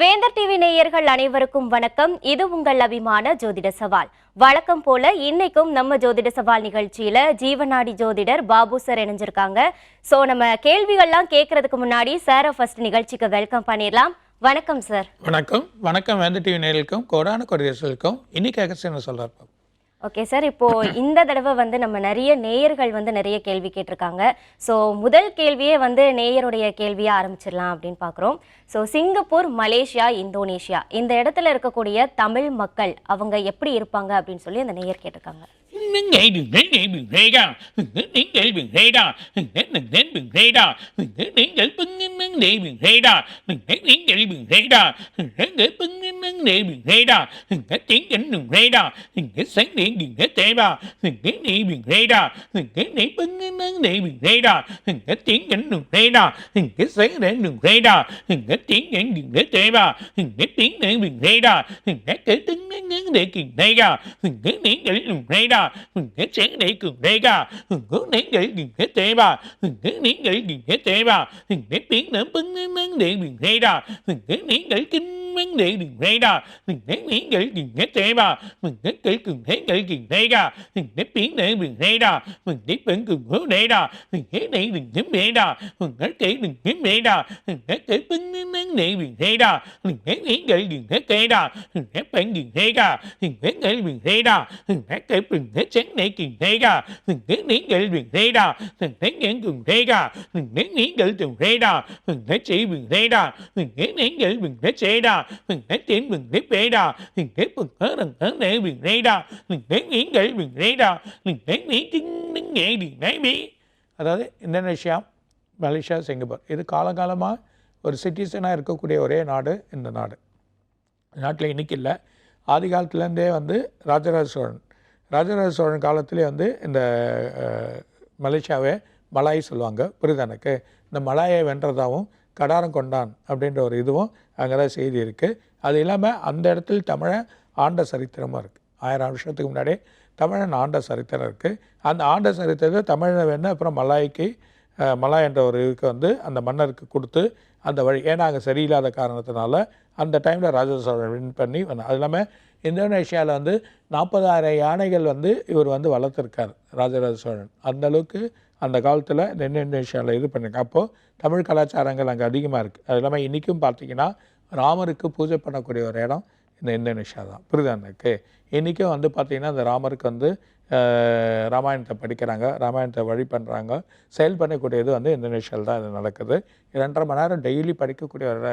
வேந்தர் டிவி நேயர்கள் அனைவருக்கும் வணக்கம். இது உங்கள் அபிமான ஜோதிட சவால். வழக்கம் போல இன்னைக்கும் நம்ம ஜோதிட சவால் நிகழ்ச்சியில ஜீவநாடி ஜோதிடர் பாபு சார் இணைஞ்சிருக்காங்க. சோ நம்ம கேள்விகள்லாம் கேட்கறதுக்கு முன்னாடி சாரை ஃபர்ஸ்ட் நிகழ்ச்சிக்கு வெல்கம் பண்ணிடலாம் வணக்கம் சார். வணக்கம். வணக்கம் வேந்தர் டிவி நேயர்களுக்கும் கோடான கொடியரசுக்கும் இன்னைக்கு என்ன சொல்றார் ஓகே சார் இப்போது இந்த தடவை வந்து நம்ம நிறைய நேயர்கள் வந்து நிறைய கேள்வி கேட்டிருக்காங்க. ஸோ முதல் கேள்வியே வந்து நேயருடைய கேள்வியை ஆரம்பிச்சிடலாம் அப்படின்னு பார்க்குறோம். ஸோ சிங்கப்பூர் மலேசியா இந்தோனேஷியா இந்த இடத்துல இருக்கக்கூடிய தமிழ் மக்கள் அவங்க எப்படி இருப்பாங்க அப்படின்னு சொல்லி அந்த நேயர் கேட்டிருக்காங்க. đến nghệ đường đến nghệ đường thế đó đến đến nghệ đường thế đó đến đến đến đường thế đó đến đến nghệ bưng đến đến nghệ đường thế đó đến đến nghệ đường thế đó đến nghệ bưng đến đến nghệ đường thế đó đến đến nghệ đường thế đó đến sáng điện đường thế đó đến đến nghệ đường thế đó đến đến nghệ bưng đến đến nghệ đường thế đó đến đến nghệ đường thế đó đến sáng điện đường thế đó đến đến nghệ đường thế đó đến đến nghệ đường thế đó đến đến nghệ bưng đến đến nghệ đường thế đó đến đến nghệ đường thế đó 내가 내게 해대봐 내게 해대봐 내 빛는 뿜는 내게 해라 내게 நீங்கள் நீங்கள் ரேடா நீங்கள் ரேடா நீங்கள் ரேடா நீங்கள் பங்கினங் தேவி ரேடா நீங்கள் ரேடா நீங்கள் பங்கினங் தேவி ரேடா நீங்கள் ரேடா நீங்கள் சங்க தேவா நீங்கள் தேவி ரேடா நீங்கள் நெய் பங்கினங் தேவி ரேடா நீங்கள் திங்கன்னு ரேடா நீங்கள் சங்க ரேடா நீங்கள் திங்க தேவா நீங்கள் திங்க ரேடா நீங்கள் கட்டுங்க தேக்கி ரேடா நீங்கள் நீங்கள் ரேடா இங்கே சென்னைக்கு ரேகா இங்கு நீங்கள் இங்கே தேவா இங்கு நீங்கள் இங்கே தேவா இங்கே பின்ன பின்னங் தேவி ரேடா இங்கு நீங்கள் கிண்மங் தேவி ரேடா இங்கே நீங்கள் இங்கே தேவா இங்கே கேட்கும் நீங்கள் ரேகா இங்கே பின்ன ரேடா இங்கே பெங்கு ரேடா இங்கே நெய்திங்க ரேடா உங்கள் கைதிங்க ரேடா இங்கே கேட்பின்னங் தேவி ரேடா இங்கே நீங்கள் இங்கே தேடா இங்கே பெங்கி ரேகா இங்கே கல்வி ரேடா இங்கே mình thấy tiếng mình thấy ரேடா đà mình thấy bừng hớ ரேடா hớ செய்வி ரேடா இங்கே đà mình thấy nghĩ தென்பிங்கே பேடா இங்கே đà mình thấy nghĩ நீங்கள் ரேடா nghệ மீட்டிங் ஏடி நைவி அதாவது இந்தோனேஷியா மலேசியா சிங்கப்பூர் இது காலகாலமாக ஒரு சிட்டிசனாக இருக்கக்கூடிய ஒரே நாடு இந்த நாடு. நாட்டில் இன்னைக்கு இல்லை. ஆதி காலத்துலேருந்தே வந்து ராஜராஜ சோழன். ராஜராஜ சோழன் காலத்திலே வந்து இந்த அஹ், மலேசியாவை மலாய் சொல்லுவாங்க. புரியுதா இந்த மலாயை வென்றதாகவும் கடாரம் கொண்டான் அப்படின்ற ஒரு இதுவும் அங்கே தான் செய்தி இருக்குது அது இல்லாமல் அந்த இடத்துல தமிழன் ஆண்ட சரித்திரமும் இருக்குது ஆயிரம் வருஷத்துக்கு முன்னாடி தமிழன் ஆண்ட சரித்திரம் இருக்குது அந்த ஆண்ட சரித்திரத்தை தமிழனை வேணும் அப்புறம் மலாய்க்கு மலாய் என்ற ஒரு இதுக்கு வந்து அந்த மன்னருக்கு கொடுத்து அந்த வழி ஏன்னா அங்கே சரியில்லாத காரணத்தினால அந்த டைமில் ராஜராஜ சோழன் வின் பண்ணி அது இல்லாமல் இந்தோனேஷியாவில் வந்து நாற்பதாயிரம் யானைகள் வந்து இவர் வந்து வளர்த்துருக்கார் ராஜராஜ சோழன். அந்தளவுக்கு அந்த காலத்தில் இந்த விஷயங்களை இது பண்ணுங்க அப்போது தமிழ் கலாச்சாரங்கள் அங்கே அதிகமாக இருக்குது அது இல்லாமல் இன்றைக்கும் பார்த்தீங்கன்னா ராமருக்கு பூஜை பண்ணக்கூடிய ஒரு இடம் இந்த இந்தோனேஷியா தான். புரியுதா எனக்கு? இன்றைக்கும் வந்து பார்த்திங்கன்னா இந்த ராமருக்கு வந்து ராமாயணத்தை படிக்கிறாங்க. ராமாயணத்தை வழி பண்ணுறாங்க செயல் பண்ணக்கூடியது வந்து இந்தோனேஷியாவில் தான் இது நடக்குது. இரண்டரை மணி நேரம் டெய்லி படிக்கக்கூடிய ஒரு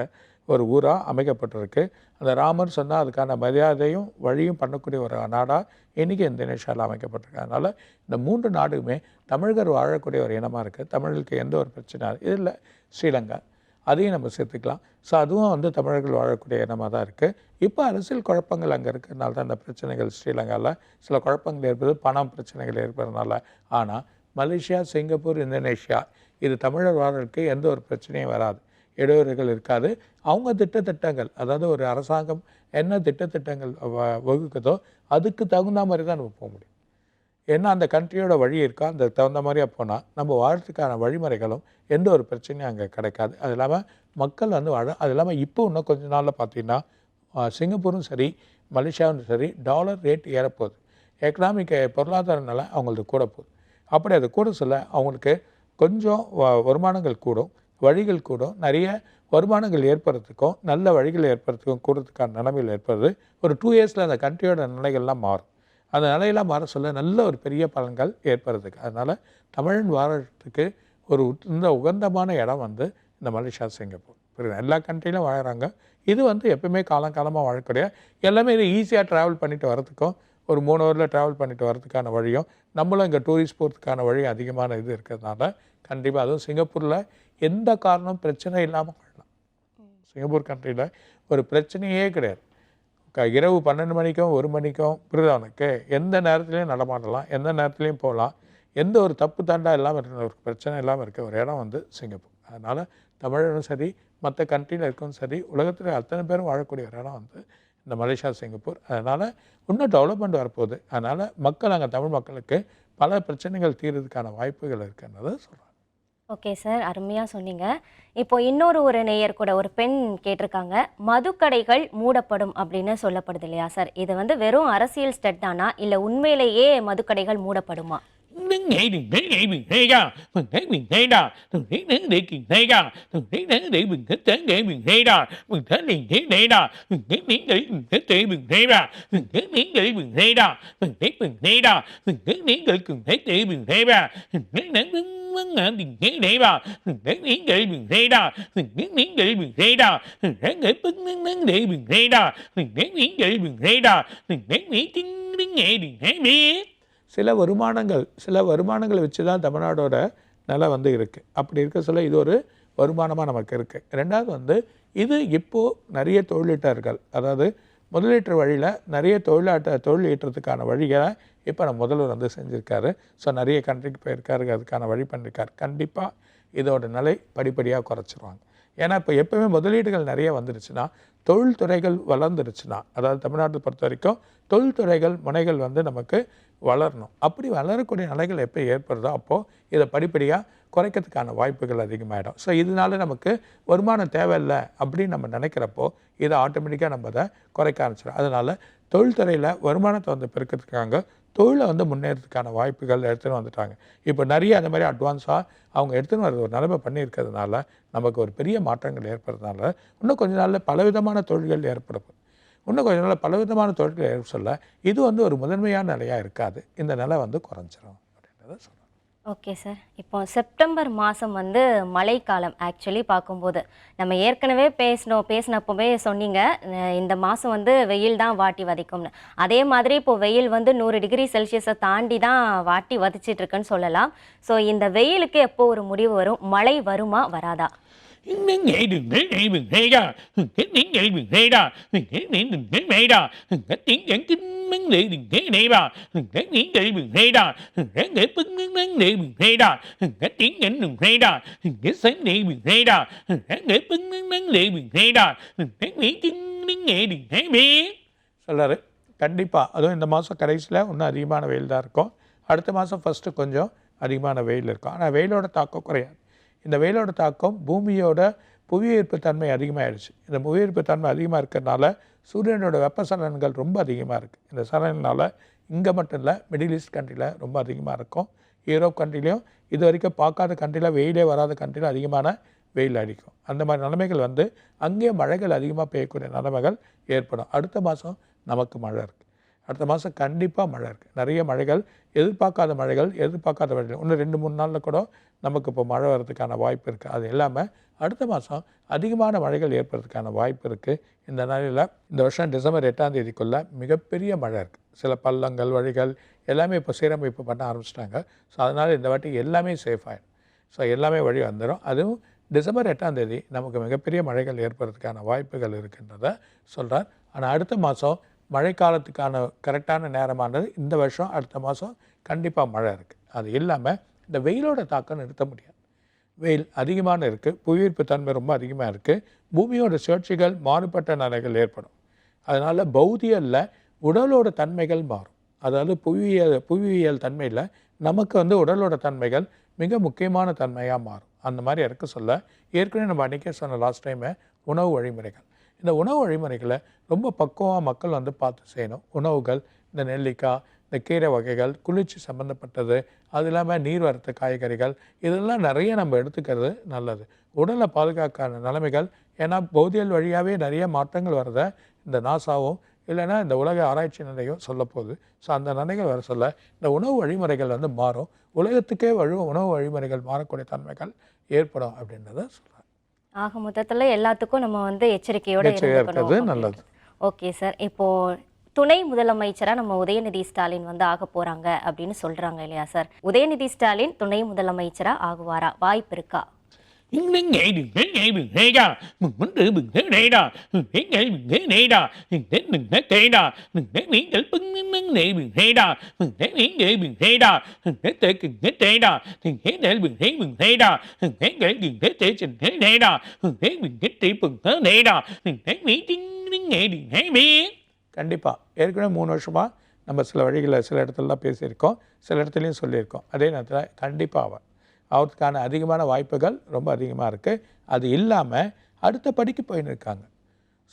ஒரு ஊராக அமைக்கப்பட்டிருக்கு. அந்த ராமர் சொன்னால் அதுக்கான மரியாதையும் வழியும் பண்ணக்கூடிய ஒரு நாடாக இன்றைக்கி இந்தோனேஷியாவில் அமைக்கப்பட்டிருக்கு. அதனால் இந்த மூன்று நாடுமே தமிழர்கள் வாழக்கூடிய ஒரு இனமாக இருக்குது தமிழர்களுக்கு எந்த ஒரு பிரச்சனை இதில் ஸ்ரீலங்கா. அதையும் நம்ம சேர்த்துக்கலாம். ஸோ அதுவும் வந்து தமிழர்கள் வாழக்கூடிய இனமாக தான் இருக்குது இப்போ அரசியல் குழப்பங்கள் அங்கே இருக்கிறதுனால தான் இந்த பிரச்சனைகள் ஸ்ரீலங்காவில் சில குழப்பங்கள் இருப்பது பணம் பிரச்சனைகள் ஏற்படுறதுனால. ஆனால் மலேசியா சிங்கப்பூர் இந்தோனேஷியா இது தமிழர் வாழ்க்கை எந்த ஒரு பிரச்சனையும் வராது. இடையூறுகள் இருக்காது. அவங்க திட்டத்திட்டங்கள் அதாவது ஒரு அரசாங்கம் என்ன திட்டத்திட்டங்கள் வ- வகுக்குதோ அதுக்கு தகுந்த மாதிரி தான் நம்ம போக முடியும். ஏன்னா அந்த கண்ட்ரியோட வழி இருக்கா அந்த தகுந்த மாதிரியாக போனால் நம்ம வாழ்றதுக்கான வழிமுறைகளும் எந்த ஒரு பிரச்சனையும் அங்கே கிடைக்காது. அது இல்லாமல் மக்கள் வந்து வாழ அது இல்லாமல் இப்போ இன்னும் கொஞ்ச நாளில் பார்த்தீங்கன்னா சிங்கப்பூரும் சரி மலேசியாவும் சரி டாலர் ரேட் ஏறப்போகுது. எக்கனாமிக் பொருளாதார நிலை அவங்களுக்கு கூட போகுது. அப்படி அது கூட சொல்ல அவங்களுக்கு கொஞ்சம் வ- வருமானங்கள் கூடும். வழிகள் கூடும். நிறைய வருமானங்கள் ஏற்படுறதுக்கும் நல்ல வழிகள் ஏற்படுறதுக்கும் கூடுறதுக்கான நிலைமையில் ஏற்படுது. ஒரு டூ இயர்ஸில் அந்த கண்ட்ரியோட நிலைகள்லாம் மாறும். அந்த நிலையெல்லாம் மாற சொல்ல நல்ல ஒரு பெரிய பலன்கள் ஏற்படுறதுக்கு அதனால் தமிழன் வாழறதுக்கு ஒரு இந்த உகந்தமான இடம் வந்து இந்த மலேசியா சிங்கப்பூர். புரியுது? எல்லா கண்ட்ரிலும் வாழறாங்க. இது வந்து எப்பவுமே காலங்காலமாக வாழக்கூடிய எல்லாமே இது ஈஸியாக ட்ராவல் பண்ணிட்டு வரதுக்கும் ஒரு மூணு ஹவரில் ட்ராவல் பண்ணிட்டு வரதுக்கான வழியும் நம்மளும் இங்கே டூரிஸ்ட் போகிறதுக்கான வழி அதிகமான இது இருக்கிறதுனால கண்டிப்பாக அதுவும் சிங்கப்பூரில் எந்த காரணம் பிரச்சனை இல்லாமல் வாழலாம் சிங்கப்பூர் கண்ட்ரியில் ஒரு பிரச்சனையே கிடையாது. க- இரவு பன்னெண்டு மணிக்கும் ஒரு மணிக்கும் புரியுதா எந்த நேரத்துலையும் நடமாடலாம் எந்த நேரத்துலையும் போகலாம். எந்த ஒரு தப்பு தாண்டா இல்லாமல் இருக்கிற ஒரு பிரச்சனை இல்லாமல் இருக்க ஒரு இடம் வந்து சிங்கப்பூர். அதனால் தமிழரும் சரி மற்ற கண்ட்ரியில் இருக்கவும் சரி உலகத்தில் அத்தனை பேரும் வாழக்கூடிய ஒரு இடம் வந்து இந்த மலேசியா சிங்கப்பூர். அதனால் இன்னும் டெவலப்மெண்ட் வரப்போகுது. அதனால் மக்கள் அங்கே தமிழ் மக்களுக்கு பல பிரச்சனைகள் தீர்றதுக்கான வாய்ப்புகள் இருக்குன்றதை சொல்கிறேன் ஓகே சார் அருமையாக சொன்னீங்க. இப்போ இன்னொரு ஒரு நேயர் கூட ஒரு பெண் கேட்டிருக்காங்க. மதுக்கடைகள் மூடப்படும் அப்படின்னு சொல்லப்படுது இல்லையா சார் இது வந்து வெறும் அரசியல் ஸ்டட் தானா? இல்லை உண்மையிலேயே மதுக்கடைகள் மூடப்படுமா? Đứng nghệ đừng thấy nghệ bình hay ra, mình thấy bình hay ra, thường thấy nâng để kìm hay ra, thường thấy nâng để bình thích tán để bình hay ra, mình thấy liền thế để ra, mình thấy miếng để mình thích để bình hay ra, mình thấy miếng để bình hay ra, mình thấy bình hay ra, mình thấy miếng để cùng thấy để bình hay ra, mình thấy nâng đứng nâng ngã bình hay để ra, mình thấy miếng để bình hay ra, mình thấy miếng để bình hay ra, mình thấy để bứng đứng đứng để bình hay ra, mình thấy miếng để bình hay ra, mình thấy miếng tiếng đứng nghệ đừng thấy biết. சில வருமானங்கள் சில வருமானங்களை வச்சு தான் தமிழ்நாடோட நிலை வந்து இருக்குது அப்படி இருக்க சொல்ல இது ஒரு வருமானமாக நமக்கு இருக்குது ரெண்டாவது வந்து இது இப்போது நிறைய தொழிலீட்டர்கள் அதாவது முதலீட்டு வழியில் நிறைய தொழிலாட்ட தொழில் ஈட்டுறதுக்கான வழிகளை இப்போ நம்ம முதல்வர் வந்து செஞ்சுருக்காரு. ஸோ நிறைய கண்ட்ரிக்கு போயிருக்காரு அதுக்கான வழி பண்ணியிருக்காரு கண்டிப்பாக இதோட நிலை படிப்படியாக குறைச்சிருவாங்க. ஏன்னா இப்போ எப்போவுமே முதலீடுகள் நிறைய வந்துருச்சுன்னா தொழில்துறைகள் வளர்ந்துருச்சுன்னா அதாவது தமிழ்நாட்டை பொறுத்த வரைக்கும் தொழில்துறைகள் முனைகள் வந்து நமக்கு வளரணும். அப்படி வளரக்கூடிய நிலைகள் எப்போ ஏற்படுதோ அப்போது இதை படிப்படியாக குறைக்கிறதுக்கான வாய்ப்புகள் அதிகமாகிடும் ஸோ இதனால நமக்கு வருமானம் தேவையில்லை அப்படின்னு நம்ம நினைக்கிறப்போ இதை ஆட்டோமேட்டிக்காக நம்ம அதை குறைக்க ஆரம்பிச்சிடும். அதனால் தொழில்துறையில் வருமானத்தை வந்து பெருக்கிறதுக்காக தொழிலை வந்து முன்னேறதுக்கான வாய்ப்புகள் எடுத்துகிட்டு வந்துட்டாங்க. இப்போ நிறைய அந்த மாதிரி அட்வான்ஸாக அவங்க எடுத்துன்னு வர ஒரு நிலைமை பண்ணியிருக்கிறதுனால நமக்கு ஒரு பெரிய மாற்றங்கள் ஏற்படுறதுனால இன்னும் கொஞ்ச நாளில் பலவிதமான தொழில்கள் ஏற்படும். இன்னும் கொஞ்ச நாள் பலவிதமான தொழில்கள் ஏற்பட சொல்ல இது வந்து ஒரு முதன்மையான நிலையாக இருக்காது. இந்த நிலை வந்து குறைஞ்சிரும் அப்படின்றத சொல்கிறேன் ஓகே சார். இப்போ செப்டம்பர் மாதம் வந்து மழைக்காலம் ஆக்சுவலி பார்க்கும்போது. நம்ம ஏற்கனவே பேசினோம் பேசினப்பவே சொன்னீங்க இந்த மாதம் வந்து வெயில் தான் வாட்டி வதைக்கும்னு. அதே மாதிரி இப்போ வெயில் வந்து நூறு டிகிரி செல்சியஸை தாண்டி தான் வாட்டி வதச்சிட்டுருக்குன்னு சொல்லலாம். ஸோ இந்த வெயிலுக்கு எப்போ ஒரு முடிவு வரும்? மழை வருமா வராதா? Nâng nghệ đừng thấy nghệ bình hay ra, cái tiếng nghệ bình hay ra, cái tiếng đừng thấy mày ra, cái tiếng giảng kinh mắng lệ đừng thấy này ra, cái tiếng nghệ bình hay ra, cái nghệ bưng mắng mắng lệ bình hay ra, cái tiếng ảnh đừng hay ra, cái sáng lệ bình hay ra, cái nghệ bưng mắng mắng lệ bình hay ra, cái mỹ tiếng tiếng nghệ đừng thấy biết. சொல்கிறாரு கண்டிப்பாக அதுவும் இந்த மாதம் கடைசியில் இன்னும் அதிகமான வெயில் தான் இருக்கும் அடுத்த மாதம் ஃபஸ்ட்டு கொஞ்சம் அதிகமான வெயில் இருக்கும் ஆனால் வெயிலோட தாக்கம் குறையாது இந்த வெயிலோட தாக்கம் பூமியோட புவியீர்ப்பு தன்மை அதிகமாகிடுச்சு இந்த புவியீர்ப்பு தன்மை அதிகமாக இருக்கிறதுனால சூரியனோட வெப்பசலனங்கள் ரொம்ப அதிகமாக இருக்குது இந்த சலனால் இங்கே மட்டும் இல்லை மிடில் ஈஸ்ட் கண்ட்ரியில் ரொம்ப அதிகமாக இருக்கும். யூரோப் கண்ட்ரிலையும் இது வரைக்கும் பார்க்காத கண்ட்ரியில் வெயிலே வராத கண்ட்ரியில் அதிகமான வெயில் அடிக்கும். அந்த மாதிரி நிலைமைகள் வந்து அங்கேயே மழைகள் அதிகமாக பெய்யக்கூடிய நிலைமைகள் ஏற்படும். அடுத்த மாதம் நமக்கு மழை இருக்குது அடுத்த மாதம் கண்டிப்பாக மழை இருக்குது நிறைய மழைகள் எதிர்பார்க்காத மழைகள் எதிர்பார்க்காத மழைகள் இன்னும் ரெண்டு மூணு நாளில் கூட நமக்கு இப்போ மழை வர்றதுக்கான வாய்ப்பு இருக்குது அது இல்லாமல் அடுத்த மாதம் அதிகமான மழைகள் ஏற்படுறதுக்கான வாய்ப்பு இருக்குது இந்த நாளில் இந்த வருஷம் டிசம்பர் எட்டாம் தேதிக்குள்ளே மிகப்பெரிய மழை இருக்குது சில பள்ளங்கள் வழிகள் எல்லாமே இப்போ சீரமைப்பு பண்ண ஆரம்பிச்சிட்டாங்க. ஸோ அதனால் இந்த வாட்டி எல்லாமே சேஃப் ஆகிடும் ஸோ எல்லாமே வழி வந்துடும் அதுவும் டிசம்பர் எட்டாம் தேதி நமக்கு மிகப்பெரிய மழைகள் ஏற்படுறதுக்கான வாய்ப்புகள் இருக்கின்றத சொல்கிறார் ஆனால் அடுத்த மாதம் மழைக்காலத்துக்கான கரெக்டான நேரமானது இந்த வருஷம் அடுத்த மாதம் கண்டிப்பாக மழை இருக்குது அது இல்லாமல் இந்த வெயிலோட தாக்கம் நிறுத்த முடியாது. வெயில் அதிகமான இருக்குது புவியீர்ப்பு தன்மை ரொம்ப அதிகமாக இருக்குது பூமியோட சுழற்சிகள் மாறுபட்ட நிலைகள் ஏற்படும். அதனால் பௌதியல்ல உடலோட தன்மைகள் மாறும். அதாவது புவியியல் புவியியல் தன்மையில் நமக்கு வந்து உடலோட தன்மைகள் மிக முக்கியமான தன்மையாக மாறும். அந்த மாதிரி இருக்க சொல்ல ஏற்கனவே நம்ம அன்றைக்கே சொன்ன லாஸ்ட் டைமு உணவு வழிமுறைகள். இந்த உணவு வழிமுறைகளை ரொம்ப பக்குவமாக மக்கள் வந்து பார்த்து செய்யணும். உணவுகள் இந்த நெல்லிக்காய் இந்த கீரை வகைகள் குளிர்ச்சி சம்மந்தப்பட்டது அது இல்லாமல் நீர் வரத்து காய்கறிகள் இதெல்லாம் நிறைய நம்ம எடுத்துக்கிறது நல்லது. உடலை பாதுகாக்கான நிலைமைகள் ஏன்னா பௌதியல் வழியாகவே நிறைய மாற்றங்கள் வரத இந்த நாசாவும் இல்லைன்னா இந்த உலக ஆராய்ச்சி நிலையம் சொல்ல போகுது ஸோ அந்த நிலைகள் வர சொல்ல இந்த உணவு வழிமுறைகள் வந்து மாறும். உலகத்துக்கே வழி உணவு வழிமுறைகள் மாறக்கூடிய தன்மைகள் ஏற்படும் அப்படின்றத சொல்கிறேன் ஆக மொத்தத்தில் எல்லாத்துக்கும் நம்ம வந்து எச்சரிக்கையோட இருக்கிறது. நல்லது. ஓகே சார் இப்போ துணை முதலமைச்சராக நம்ம உதயநிதி ஸ்டாலின் வந்து ஆக போறாங்க அப்படின்னு சொல்றாங்க இல்லையா சார் உதயநிதி ஸ்டாலின் துணை முதலமைச்சரா ஆகுவாரா? வாய்ப்பு இருக்கா? Những Nâng nghệ đừng thấy nghệ đừng hay ra, mừng bánh rượu bình thế này ra, thấy nghệ bình thế này ra, thấy đừng thấy thế ra, đừng thấy miếng để bưng nâng nghệ bình hay ra, thấy miếng nghệ bình hay ra, thấy tệ kừng thế thế ra, thấy để bình thế bình hay ra, thấy nghệ bình thế thế trình thế này ra, thấy bình thế tỷ bình thế này ra, thấy miếng tiếng nghệ đừng thấy biết. கண்டிப்பாக ஏற்கனவே மூணு வருஷமாக நம்ம சில வழிகளில் சில இடத்துலலாம் பேசியிருக்கோம் சில இடத்துலையும் சொல்லியிருக்கோம் அதே நேரத்தில் கண்டிப்பாக அவன் அவருக்கான அதிகமான வாய்ப்புகள் ரொம்ப அதிகமாக இருக்குது அது இல்லாமல் அடுத்த படிக்கு போயின்னு இருக்காங்க.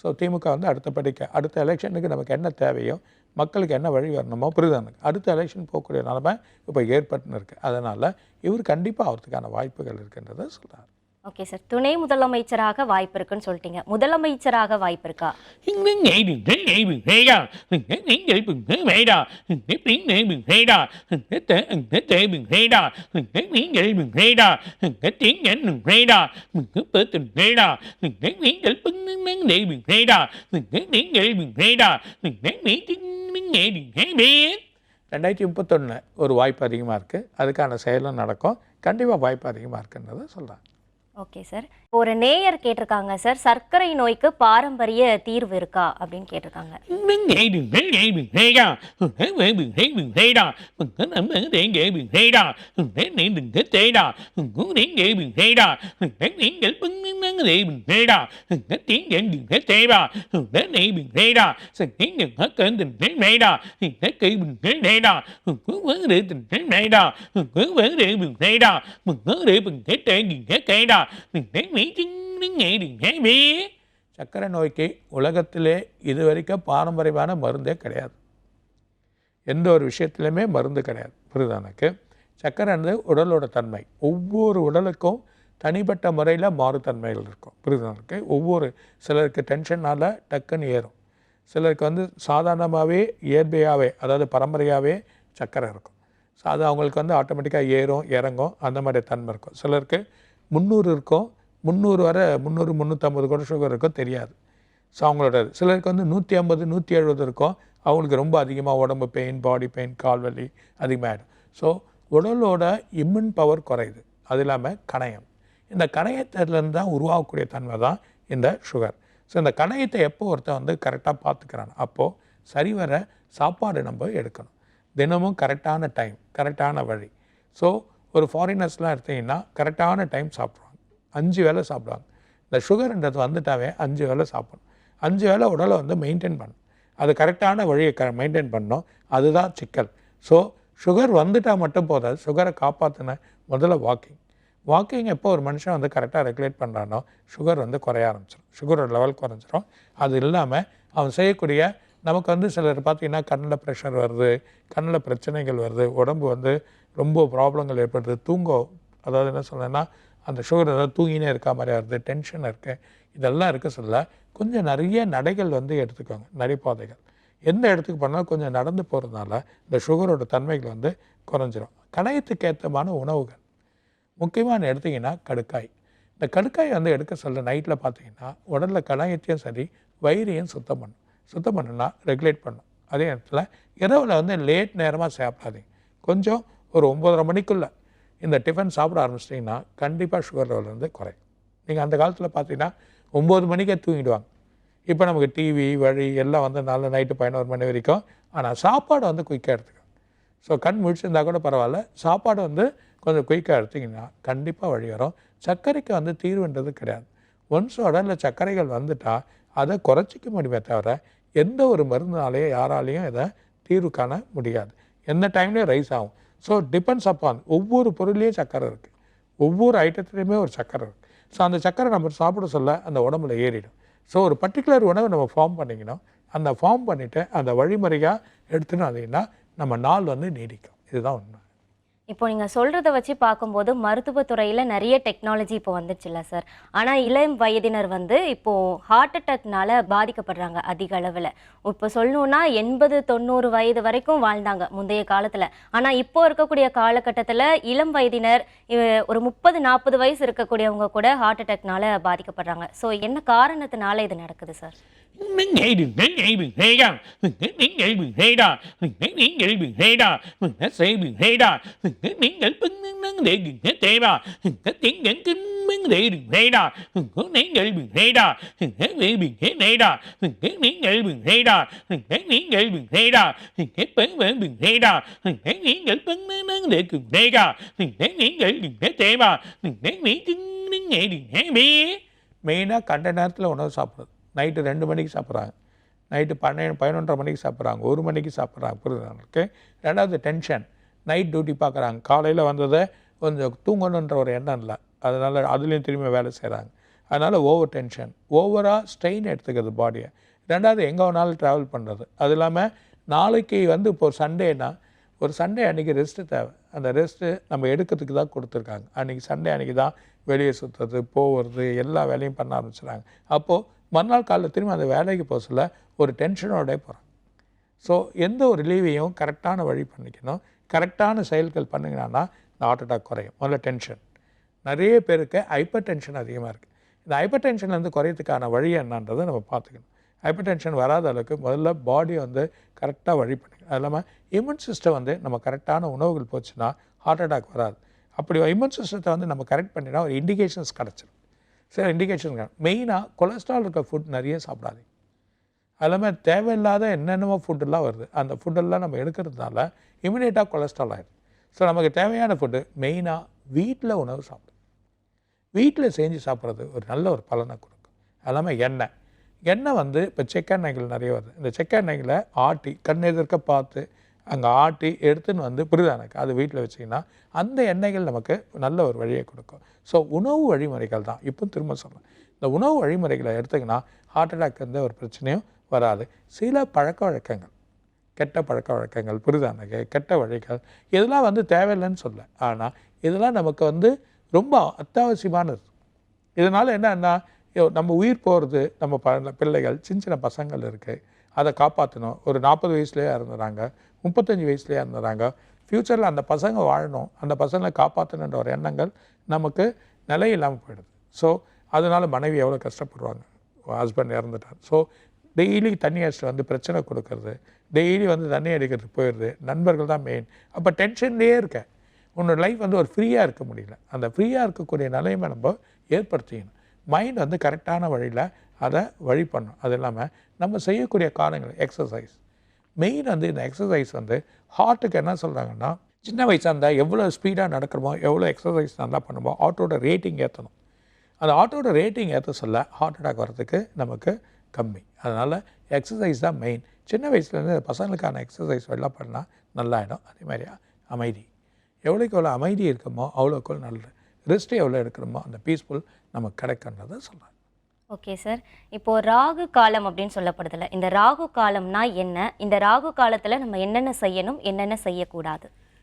ஸோ திமுக வந்து அடுத்த படிக்க அடுத்த எலெக்ஷனுக்கு நமக்கு என்ன தேவையோ மக்களுக்கு என்ன வழி வரணுமோ புரிதானுங்க அடுத்த எலெக்ஷன் போகக்கூடிய நிலமை இப்போ ஏற்பட்டுன்னு இருக்குது அதனால் இவர் கண்டிப்பாக அவருக்கான வாய்ப்புகள் இருக்குன்றதை சொல்கிறார் ஓகே சார் துணை முதலமைச்சராக வாய்ப்பு இருக்குன்னு சொல்லிட்டீங்க. முதலமைச்சராக வாய்ப்பு இருக்கா? ரெண்டாயிரத்தி முப்பத்தொன்று ஒரு வாய்ப்பு அதிகமாக இருக்குது அதுக்கான செயலும் நடக்கும். கண்டிப்பாக வாய்ப்பு அதிகமாக இருக்குன்றதை சொல்கிறேன் ஓகே சார். ஒரு நேயர் கேட்டிருக்காங்க சார். சர்க்கரை நோய்க்கு பாரம்பரிய தீர்வு இருக்கா? அப்படின்னு கேட்டிருக்காங்க. சர்க்கரை நோய்க்கு உலகத்திலே இது வரைக்கும் பாரம்பரியமான மருந்தே கிடையாது எந்த ஒரு விஷயத்துலையுமே மருந்து கிடையாது புரியுதானுக்கு சர்க்கரைன்றது உடலோட தன்மை ஒவ்வொரு உடலுக்கும் தனிப்பட்ட முறையில் மாறுத்தன்மைகள் இருக்கும் புரியுதானுக்கு ஒவ்வொரு சிலருக்கு டென்ஷனால் டக்குன்னு ஏறும் சிலருக்கு வந்து சாதாரணமாகவே இயற்கையாகவே அதாவது பரம்பரையாகவே சர்க்கரை இருக்கும் ஸோ அது அவங்களுக்கு வந்து ஆட்டோமேட்டிக்காக ஏறும் இறங்கும் அந்த மாதிரி தன்மை இருக்கும் சிலருக்கு முந்நூறு இருக்கும் முந்நூறு வரை முந்நூறு முந்நூற்றம்பது கூட சுகர் இருக்கும் தெரியாது. ஸோ அவங்களோட சிலருக்கு வந்து நூற்றி ஐம்பது நூற்றி எழுபது இருக்கும் அவங்களுக்கு ரொம்ப அதிகமாக உடம்பு பெயின் பாடி பெயின் கால் வலி அதிகமாகிடும் ஸோ உடலோட இம்யூன் பவர் குறையுது. அது இல்லாமல் கணையம். இந்த கணையத்திலேருந்து தான் உருவாகக்கூடிய தன்மை தான் இந்த சுகர் ஸோ இந்த கணையத்தை எப்போ ஒருத்தன் வந்து கரெக்டாக பார்த்துக்கிறான் அப்போது சரிவர சாப்பாடு நம்ம எடுக்கணும். தினமும் கரெக்டான டைம் கரெக்டான வழி. ஸோ ஒரு ஃபாரினர்ஸ்லாம் எடுத்தீங்கன்னா கரெக்டான டைம் சாப்பிடுவாங்க. அஞ்சு வேளை சாப்பிடுவாங்க. இந்த சுகர்ன்றது வந்துட்டாவே அஞ்சு வேளை சாப்பிடணும். அஞ்சு வேளை உடலை வந்து மெயின்டைன் பண்ணணும். அது கரெக்டான வழியை க மெயின்டைன் பண்ணோம் அதுதான் சிக்கல். ஸோ சுகர் வந்துட்டால் மட்டும் போதாது. சுகரை காப்பாற்றின முதல்ல வாக்கிங் வாக்கிங் எப்போ ஒரு மனுஷன் வந்து கரெக்டாக ரெகுலேட் பண்ணுறானோ சுகர் வந்து குறைய ஆரம்பிச்சிடும் சுகரோட லெவல் குறைஞ்சிரும். அது இல்லாமல் அவன் செய்யக்கூடிய நமக்கு வந்து சிலர் பார்த்தீங்கன்னா கண்ணில் ப்ரெஷர் வருது கண்ணில் பிரச்சனைகள் வருது உடம்பு வந்து ரொம்ப ப்ராப்ளங்கள் ஏற்படுது தூங்க அதாவது என்ன சொல்றேன்னா அந்த சுகர் ஏதாவது தூங்கினே இருக்கா மாதிரி வருது டென்ஷன் இருக்குது இதெல்லாம் இருக்க சொல்ல கொஞ்சம் நிறைய நடைகள் வந்து எடுத்துக்கோங்க நடைபாதைகள் எந்த இடத்துக்கு போனாலும் கொஞ்சம் நடந்து போகிறதுனால இந்த சுகரோட தன்மைகள் வந்து குறைஞ்சிரும். கணையத்துக்கு ஏற்றமான உணவுகள். முக்கியமான எடுத்தீங்கன்னா கடுக்காய். இந்த கடுக்காய் வந்து எடுக்க சொல்ல நைட்டில் பார்த்தீங்கன்னா உடலில் கணையத்தையும் சரி வயிறையும் சுத்தம் பண்ணும். சுத்தம் பண்ணுன்னா ரெகுலேட் பண்ணும். அதே நேரத்தில் இரவில் வந்து லேட் நேரமாக சாப்பிடாதீங்க. கொஞ்சம் ஒரு ஒம்பதரை மணிக்குள்ளே இந்த டிஃபன் சாப்பிட ஆரம்பிச்சிட்டிங்கன்னா கண்டிப்பாக சுகர் லெவல் வந்து குறையும். நீங்கள் அந்த காலத்தில் பார்த்தீங்கன்னா ஒம்பது மணிக்கே தூங்கிடுவாங்க. இப்போ நமக்கு டிவி வழி எல்லாம் வந்து நாலு நைட்டு பதினோரு மணி வரைக்கும். ஆனால் சாப்பாடு வந்து குயிக்காக எடுத்துக்கோங்க ஸோ கண் முழிச்சிருந்தா கூட பரவாயில்ல. சாப்பாடு வந்து கொஞ்சம் குயிக்காக எடுத்திங்கன்னா கண்டிப்பாக வழி வரும். சர்க்கரைக்கு வந்து தீர்வுன்றது கிடையாது. ஒன்ஸ் உடலில் சர்க்கரைகள் வந்துட்டால் அதை குறைச்சிக்க முடியுமே தவிர எந்த ஒரு மருந்துனாலேயும் யாராலையும் இதை தீர்வு காண முடியாது. எந்த டைம்லேயும் ரைஸ் ஆகும். ஸோ டிபெண்ட்ஸ் அப்பான் ஒவ்வொரு பொருள்லேயும் சக்கரை இருக்குது ஒவ்வொரு ஐட்டத்துலேயுமே ஒரு சக்கரை இருக்குது ஸோ அந்த சக்கரை நம்ம சாப்பிட சொல்ல அந்த உடம்புல ஏறிடும். ஸோ ஒரு பர்டிகுலர் உணவை நம்ம ஃபார்ம் பண்ணிக்கணும். அந்த ஃபார்ம் பண்ணிவிட்டு அந்த வழிமுறையாக எடுத்துன்னு வந்தீங்கன்னா நம்ம நாள் வந்து நீடிக்கும். இதுதான் உண்மை. இப்போ நீங்கள் சொல்கிறத வச்சு பார்க்கும்போது மருத்துவத்துறையில் நிறைய டெக்னாலஜி இப்போ வந்துச்சுல்ல சார் ஆனால் இளம் வயதினர் வந்து இப்போது ஹார்ட் அட்டாக்னால பாதிக்கப்படுறாங்க அதிக அளவில் இப்போ சொல்லணுன்னா எண்பது தொண்ணூறு வயது வரைக்கும் வாழ்ந்தாங்க முந்தைய காலத்தில் ஆனால் இப்போ இருக்கக்கூடிய காலகட்டத்தில் இளம் வயதினர் ஒரு முப்பது நாற்பது வயசு இருக்கக்கூடியவங்க கூட ஹார்ட் அட்டாக்னால பாதிக்கப்படுறாங்க ஸோ என்ன காரணத்தினால இது நடக்குது சார் மெயினாக கண்ட நேரத்தில் உணவு சாப்பிடுது நைட்டு ரெண்டு மணிக்கு சாப்பிட்றாங்க. நைட்டு பன்னெண்டு பதினொன்றரை மணிக்கு சாப்பிட்றாங்க. ஒரு மணிக்கு சாப்பிட்றாங்க. புரியுதுங்களுக்கு ரெண்டாவது டென்ஷன் நைட் டியூட்டி பார்க்குறாங்க. காலையில் வந்ததை கொஞ்சம் தூங்கணுன்ற ஒரு எண்ணம் இல்லை. அதனால் அதுலேயும் திரும்பி வேலை செய்கிறாங்க. அதனால் ஓவர் டென்ஷன். ஓவராக ஸ்ட்ரெயின் எடுத்துக்கிறது பாடியை. ரெண்டாவது எங்கே வேணாலும் ட்ராவல் பண்ணுறது. அது இல்லாமல் நாளைக்கு வந்து இப்போ சண்டேனா ஒரு சண்டே அன்றைக்கி ரெஸ்ட்டு தேவை. அந்த ரெஸ்ட்டு நம்ம எடுக்கிறதுக்கு தான் கொடுத்துருக்காங்க. அன்றைக்கி சண்டே அன்றைக்கி தான் வெளியே சுற்றுறது போகிறது எல்லா வேலையும் பண்ண ஆரம்பிச்சுறாங்க. அப்போது மறுநாள் காலைல திரும்பி அந்த வேலைக்கு போக சொல்ல ஒரு டென்ஷனோடய போகிறாங்க. ஸோ எந்த ஒரு லீவையும் கரெக்டான வழி பண்ணிக்கணும். கரெக்டான செயல்கள் பண்ணிங்கன்னா இந்த ஹார்ட் அட்டாக் குறையும். முதல்ல டென்ஷன் நிறைய பேருக்கு ஹைப்பர் டென்ஷன் அதிகமாக இருக்குது இந்த ஹைப்பர் டென்ஷன்லேருந்து குறையத்துக்கான வழி என்னன்றதை நம்ம பார்த்துக்கணும். ஹைப்பர் டென்ஷன் வராத அளவுக்கு முதல்ல பாடியை வந்து கரெக்டாக வழி பண்ணுங்க அது இல்லாமல் இம்யூன் சிஸ்டம் வந்து நம்ம கரெக்டான உணவுகள் போச்சுன்னா ஹார்ட் அட்டாக் வராது. அப்படி இம்யூன் சிஸ்டத்தை வந்து நம்ம கரெக்ட் பண்ணினா ஒரு இண்டிகேஷன்ஸ் கிடச்சிடும் சில இண்டிகேஷன் மெயினாக கொலஸ்ட்ரால் இருக்க ஃபுட் நிறைய சாப்பிடாதீங்க. அது தேவையில்லாத என்னென்னமோ ஃபுட்டெல்லாம் வருது. அந்த ஃபுட்டெல்லாம் நம்ம எடுக்கிறதுனால இமிடியேட்டாக கொலஸ்ட்ரால் ஆகிடுது ஸோ நமக்கு தேவையான ஃபுட்டு மெயினாக வீட்டில் உணவு சாப்பிடும் வீட்டில் செஞ்சு சாப்பிட்றது ஒரு நல்ல ஒரு பலனை கொடுக்கும். அது எண்ணெய். எண்ணெய் வந்து இப்போ செக்கெண்ணெய்கள் நிறைய வருது. இந்த செக்கெண்ணெய்களை ஆட்டி கண் எதிர்க்க பார்த்து அங்கே ஆட்டி எடுத்துன்னு வந்து புரியுதா எனக்கு? அது வீட்டில் வச்சிங்கன்னா அந்த எண்ணெய்கள் நமக்கு நல்ல ஒரு வழியை கொடுக்கும். ஸோ உணவு வழிமுறைகள் தான். இப்போ திரும்ப சொல்கிறேன் இந்த உணவு வழிமுறைகளை எடுத்துக்கினா ஹார்ட் அட்டாக் எந்த ஒரு பிரச்சனையும் வராது. சில பழக்க வழக்கங்கள் கெட்ட பழக்க வழக்கங்கள் புரியுதா கெட்ட வழிகள் இதெல்லாம் வந்து தேவையில்லைன்னு சொல்ல. ஆனால் இதெல்லாம் நமக்கு வந்து ரொம்ப அத்தியாவசியமானது. இதனால் என்னன்னா நம்ம உயிர் போகிறது நம்ம ப பிள்ளைகள் சின்ன சின்ன பசங்கள் இருக்குது அதை காப்பாற்றணும் ஒரு நாற்பது வயசுலேயே இருந்துறாங்க முப்பத்தஞ்சு வயசுலேயே இருந்துறாங்க ஃப்யூச்சரில் அந்த பசங்க வாழணும். அந்த பசங்களை காப்பாற்றணுன்ற ஒரு எண்ணங்கள் நமக்கு நிலை இல்லாமல் போயிடுது. ஸோ அதனால் மனைவி எவ்வளோ கஷ்டப்படுவாங்க? ஹஸ்பண்ட் இறந்துட்டார். ஸோ டெய்லி தண்ணி அடிச்சுட்டு வந்து பிரச்சனை கொடுக்கறது டெய்லி வந்து தண்ணி அடிக்கிறதுக்கு போயிடுது. நண்பர்கள் தான் மெயின் அப்போ டென்ஷன்லேயே இருக்க. உன்னோட லைஃப் வந்து ஒரு ஃப்ரீயாக இருக்க முடியல. அந்த ஃப்ரீயாக இருக்கக்கூடிய நிலைமை நம்ம ஏற்படுத்திக்கணும். மைண்ட் வந்து கரெக்டான வழியில் அதை வழி பண்ணும். அது இல்லாமல் நம்ம செய்யக்கூடிய காலங்கள் எக்ஸசைஸ் மெயின் வந்து இந்த எக்ஸசைஸ் வந்து ஹார்ட்டுக்கு என்ன சொல்கிறாங்கன்னா சின்ன வயசாக இருந்தால் எவ்வளோ ஸ்பீடாக நடக்கிறோமோ எவ்வளோ எக்ஸசைஸ் நல்லா பண்ணுமோ ஆட்டோட ரேட்டிங் ஏற்றணும் அந்த ஆட்டோட ரேட்டிங் ஏற்ற சொல்ல ஹார்ட் அட்டாக் வர்றதுக்கு நமக்கு கம்மி. அதனால் எக்ஸசைஸ் தான் மெயின் சின்ன வயசுலேருந்து பசங்களுக்கான எக்ஸசைஸ் எல்லாம் பண்ணால் நல்லாயிடும். அதே மாதிரி அமைதி. எவ்வளோக்கு எவ்வளோ அமைதி இருக்குமோ அவ்வளோக்கு நல்ல நல்லது. எவ்வளோ எடுக்கிறோமோ அந்த பீஸ்ஃபுல் நமக்கு கிடைக்கின்றதை சொல்கிறேன் ஓகே சார் இப்போ ராகு காலம் அப்படின்னு சொல்லப்படுதுல்ல இந்த ராகு காலம்னா என்ன? இந்த ராகு காலத்தில் நம்ம என்னென்ன செய்யணும்? என்னென்ன செய்யக்கூடாது?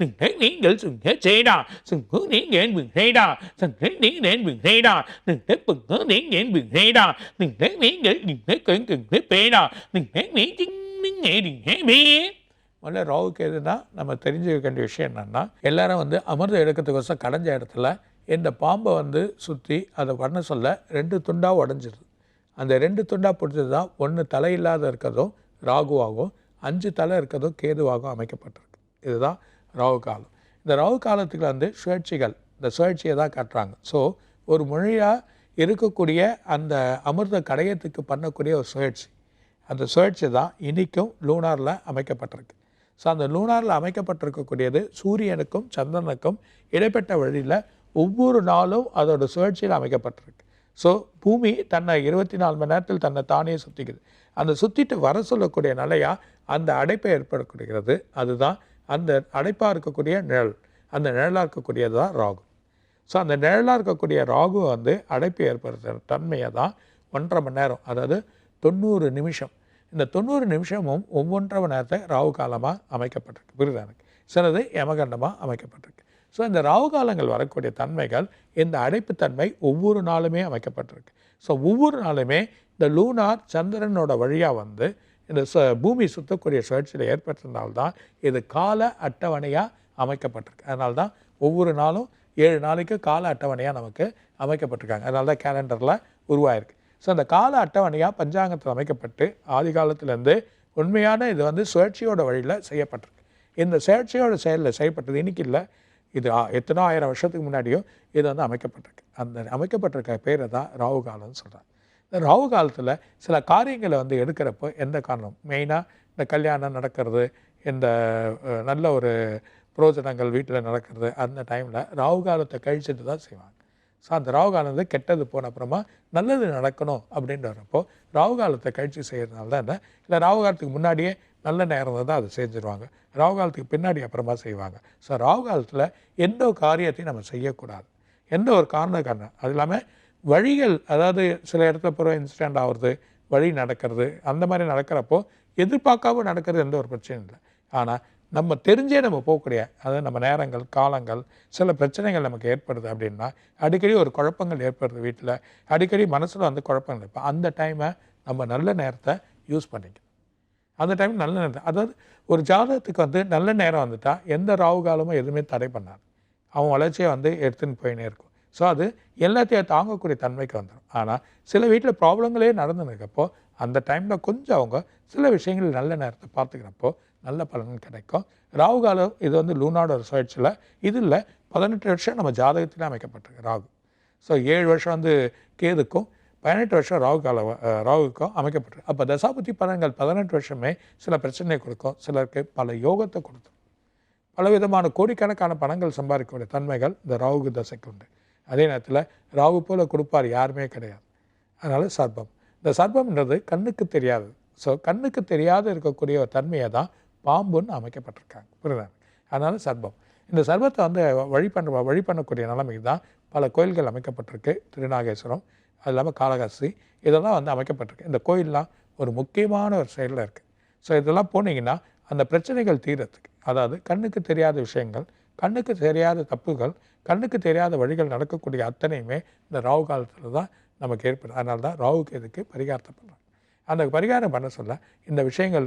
நீங்கள் நீங்கள் செய்டா நீங்கள் செய்டா நீங்கள் செய்டா செய்டா நீங்கள் செய்டா நீங்கள் செய்டா நீங்கள் செய்டா செய்டா நீங்கள் நீங்கள் செய்டா நீங்கள் செய்டா செய்டா நீங்கள் செய்டா நீங்கள் செய்டா செய்டா தேவா நீங்கள் செய்டா நீங்கள் செய்டா நீங்கள் சுங்க முதல்ல ராவுக்கு எதுனா நம்ம தெரிஞ்சுக்க வேண்டிய விஷயம் என்னென்னா எல்லாரும் வந்து அமிர்தம் எடுக்கிறதுக்கோசம் கடைஞ்ச இடத்துல இந்த பாம்பை வந்து சுற்றி அதை பண்ண சொல்ல ரெண்டு துண்டாக உடஞ்சிருது. அந்த ரெண்டு துண்டாக பிடிச்சது தான் ஒன்று தலை இல்லாத இருக்கிறதும் ராகுவாகவும் அஞ்சு தலை இருக்கிறதும் கேதுவாகவும் அமைக்கப்பட்டிருக்கு. இதுதான் ராகு காலம். இந்த ராகு காலத்துக்கு வந்து சுழற்சிகள் இந்த சுழற்சியை தான் காட்டுறாங்க. ஸோ ஒரு மொழியாக இருக்கக்கூடிய அந்த அமிர்த கடையத்துக்கு பண்ணக்கூடிய ஒரு சுழற்சி. அந்த சுழற்சி தான் இன்றைக்கும் லூனாரில் அமைக்கப்பட்டிருக்கு. ஸோ அந்த லூனாரில் அமைக்கப்பட்டிருக்கக்கூடியது சூரியனுக்கும் சந்திரனுக்கும் இடைப்பட்ட வழியில் ஒவ்வொரு நாளும் அதோட சுழற்சியில் அமைக்கப்பட்டிருக்கு. ஸோ பூமி தன்னை இருபத்தி நாலு மணி நேரத்தில் தன்னை தானே சுற்றிக்குது அந்த சுற்றிட்டு வர சொல்லக்கூடிய நிலையாக அந்த அடைப்பை ஏற்படக்கூடியது அதுதான் அந்த அடைப்பாக இருக்கக்கூடிய நிழல் அந்த நிழலாக இருக்கக்கூடியது தான் ராகு. ஸோ அந்த நிழலாக இருக்கக்கூடிய ராகு வந்து அடைப்பு ஏற்படுத்துகிற தன்மையை தான் ஒன்றரை மணி நேரம் அதாவது தொண்ணூறு நிமிஷம். இந்த தொண்ணூறு நிமிஷமும் ஒவ்வொன்றரை மணி நேரத்தை ராகு காலமாக அமைக்கப்பட்டிருக்கு. புரியுதா எனக்கு? சிலது யமகண்டமாக அமைக்கப்பட்டிருக்கு. ஸோ இந்த ராகு காலங்கள் வரக்கூடிய தன்மைகள் இந்த அடைப்புத்தன்மை ஒவ்வொரு நாளுமே அமைக்கப்பட்டிருக்கு. ஸோ ஒவ்வொரு நாளுமே இந்த லூனார் சந்திரனோட வழியாக வந்து இந்த ச பூமி சுத்தக்கூடிய சுழற்சியில் ஏற்பட்டிருந்தால்தான் இது கால அட்டவணையாக அமைக்கப்பட்டிருக்கு. அதனால தான் ஒவ்வொரு நாளும் ஏழு நாளைக்கு கால அட்டவணையாக நமக்கு அமைக்கப்பட்டிருக்காங்க. அதனால தான் கேலண்டரில் உருவாயிருக்கு. ஸோ அந்த கால அட்டவணையாக பஞ்சாங்கத்தில் அமைக்கப்பட்டு ஆதி காலத்துலேருந்து உண்மையான இது வந்து சுழற்சியோட வழியில் செய்யப்பட்டிருக்கு. இந்த சுழற்சியோட செயலில் செய்யப்பட்டது இன்னைக்கு இல்லை. இது எத்தனோ ஆயிரம் வருஷத்துக்கு முன்னாடியும் இது வந்து அமைக்கப்பட்டிருக்கு. அந்த அமைக்கப்பட்டிருக்க பேரை தான் ராகு காலம்னு சொல்கிறாங்க ராகு காலத்தில் சில காரியங்களை வந்து எடுக்கிறப்போ எந்த காரணம்? மெயினாக இந்த கல்யாணம் நடக்கிறது இந்த நல்ல ஒரு புரோஜனங்கள் வீட்டில் நடக்கிறது அந்த டைமில் ராகு காலத்தை கழிச்சுட்டு தான் செய்வாங்க. ஸோ அந்த ராகு காலம் வந்து கெட்டது போன அப்புறமா நல்லது நடக்கணும் அப்படின்னு வரப்போ ராகு காலத்தை கழிச்சு செய்கிறதுனால தான் என்ன? இல்லை ராகு காலத்துக்கு முன்னாடியே நல்ல நேரம் தான் அதை செஞ்சுருவாங்க. ராகு காலத்துக்கு பின்னாடி அப்புறமா செய்வாங்க. ஸோ ராகு காலத்தில் எந்த ஒரு காரியத்தையும் நம்ம செய்யக்கூடாது. எந்த ஒரு காரணம் காரணம்? அது இல்லாமல் வழிகள் அதாவது சில இடத்துல போகிற இன்சிடெண்ட் ஆகுறது வழி நடக்கிறது அந்த மாதிரி நடக்கிறப்போ எதிர்பார்க்காம நடக்கிறது எந்த ஒரு பிரச்சனையும் இல்லை. ஆனால் நம்ம தெரிஞ்சே நம்ம போகக்கூடிய அதாவது நம்ம நேரங்கள் காலங்கள் சில பிரச்சனைகள் நமக்கு ஏற்படுது அப்படின்னா அடிக்கடி ஒரு குழப்பங்கள் ஏற்படுது வீட்டில் அடிக்கடி மனசில் வந்து குழப்பங்கள் இப்போ அந்த டைமை நம்ம நல்ல நேரத்தை யூஸ் பண்ணிக்கணும். அந்த டைம் நல்ல நேரம் அதாவது ஒரு ஜாதகத்துக்கு வந்து நல்ல நேரம் வந்துட்டால் எந்த ராகு காலமும் எதுவுமே தடை பண்ணாது. அவன் வளர்ச்சியை வந்து எடுத்துன்னு போயினே இருக்கும். ஸோ அது எல்லாத்தையும் தாங்கக்கூடிய தன்மைக்கு வந்துடும் ஆனால் சில வீட்டில் ப்ராப்ளங்களே நடந்துருக்கப்போ அந்த டைமில் கொஞ்சம் அவங்க சில விஷயங்கள் நல்ல நேரத்தை பார்த்துக்கிறப்போ நல்ல பலன்கள் கிடைக்கும். ராகு காலம் இது வந்து லூனாட ரிசர்ச்சில் இது இல்லை பதினெட்டு வருஷம் நம்ம ஜாதகத்தில் அமைக்கப்பட்டிருக்கு ராகு. ஸோ ஏழு வருஷம் வந்து கேதுக்கும் பதினெட்டு வருஷம் ராகு கால ராகுக்கும் அமைக்கப்பட்டிருக்கு. அப்போ தசாபுத்தி பலன்கள் பதினெட்டு வருஷமே சில பிரச்சனையை கொடுக்கும் சிலருக்கு பல யோகத்தை கொடுத்துரும். பலவிதமான கோடிக்கணக்கான பணங்கள் சம்பாதிக்கக்கூடிய தன்மைகள் இந்த ராகு தசைக்கு உண்டு. அதே நேரத்தில் ராகு போல கொடுப்பார் யாருமே கிடையாது. அதனால் சர்ப்பம். இந்த சர்ப்பம்ன்றது கண்ணுக்கு தெரியாது. ஸோ கண்ணுக்கு தெரியாத இருக்கக்கூடிய ஒரு தன்மையை தான் பாம்புன்னு அமைக்கப்பட்டிருக்காங்க. புரியுதா? அதனால் சர்ப்பம். இந்த சர்பத்தை வந்து வழி பண்ண வழி பண்ணக்கூடிய நிலைமைக்கு தான் பல கோயில்கள் அமைக்கப்பட்டிருக்கு. திருநாகேஸ்வரம் அது இல்லாமல் காளகாசி இதெல்லாம் வந்து அமைக்கப்பட்டிருக்கு. இந்த கோயிலெலாம் ஒரு முக்கியமான ஒரு செயலில் இருக்குது ஸோ இதெல்லாம் போனீங்கன்னா அந்த பிரச்சனைகள் தீரத்துக்கு அதாவது கண்ணுக்கு தெரியாத விஷயங்கள் கண்ணுக்கு தெரியாத தப்புகள் கண்ணுக்கு தெரியாத வழிகள் நடக்கக்கூடிய அத்தனையுமே இந்த ராகு காலத்தில் தான் நமக்கு ஏற்படும். அதனால தான் ராகுக்கு இதுக்கு பரிகாரத்தை பண்ணுறாங்க அந்த பரிகாரம் பண்ண சொல்ல இந்த விஷயங்கள்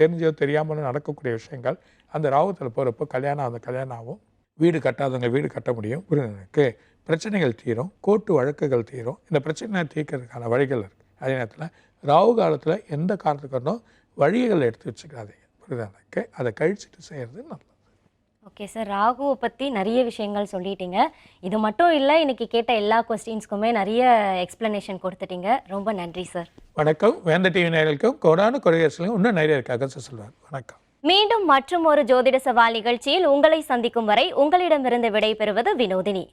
தெரிஞ்சோ தெரியாமலும் நடக்கக்கூடிய விஷயங்கள் அந்த ராகுத்தில் போகிறப்போ கல்யாணம் அந்த கல்யாணம் ஆகும். வீடு கட்டாதவங்க வீடு கட்ட முடியும். புரிதனுக்கு பிரச்சனைகள் தீரும் கோர்ட்டு வழக்குகள் தீரும். இந்த பிரச்சனை தீர்க்கறதுக்கான வழிகள் இருக்குது அதே நேரத்தில் ராகு காலத்தில் எந்த காரணத்துக்கு வழிகளை எடுத்து வச்சுக்காதீங்க. புரிதனுக்கு அதை கழிச்சிட்டு செய்கிறது நல்லது. ஓகே சார் ராகுவை பற்றி நிறைய விஷயங்கள் சொல்லிட்டீங்க. இது மட்டும் இல்லை இன்னைக்கு கேட்ட எல்லா கொஸ்டின்ஸ்க்குமே நிறைய எக்ஸ்ப்ளனேஷன் கொடுத்துட்டீங்க. ரொம்ப நன்றி சார் வணக்கம். வேந்த டிவி நேயர்களுக்கும் கோடான கொடியரசுலையும் இன்னும் நிறைய இருக்காக சொல்லுவார். வணக்கம். மீண்டும் மற்றும் ஒரு ஜோதிட சவால் நிகழ்ச்சியில் உங்களை சந்திக்கும் வரை உங்களிடமிருந்து விடை பெறுவது வினோதினி.